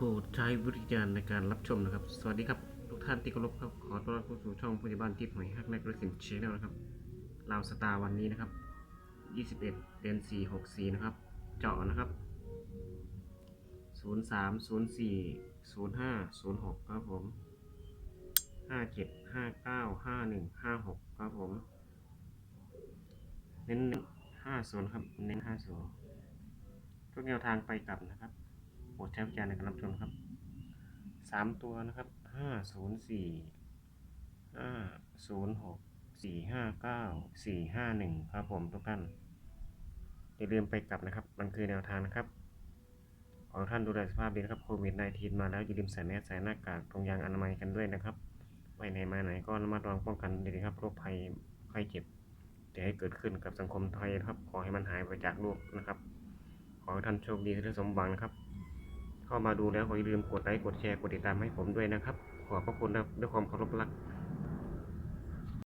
ปรดใช้วิจารณญาณในการรับชมนะครับ สวัสดีครับ ทุกท่านที่เคารพครับ ขอต้อนรับเข้าสู่ช่องพยาบาลทิพย์หอยฮักแนกรสินเชแนลนะครับลาวสตาร์วันนี้นะครับ 21 เดือน4 64 นะครับ เจาะนะครับ 03 04 05 06 ครับผม 57 59 51 56 ครับผม เน้น50 ครับ เน้น 50ทุกแนวทางไปกลับนะครับ ดใช้วิจารณ์ในการรับชมครับสามตัวนะครับห้าศูนย์สี่ห้าศูนย์หกสี่ห้าเก้าสี่ห้าหนึ่งครับผมทุกท่านอย่าลืมไปกลับนะครับ มันคือแนวทางนะครับ ขอท่านดูแลสภาพดีนะครับโควิด -19 มาแล้วอย่าลืมใส่แมสใส่หน้ากากตรงยางอนามัยกันด้วยนะครับไปไหนมาไหนก็ระมัดระวังป้องกันดีครับโรคภัยไข้เจ็บจะให้เกิดขึ้นกับสังคมไทยนะครับ ขอให้มันหายไปจากโลกนะครับ ขอให้ท่านโชคดีและสมหวังนะครับ เข้ามาดูแล้วขออย่าลืมกดไลค์กดแชร์กดติดตามให้ผมด้วยนะครับ ขอบพระคุณด้วยความเคารพรัก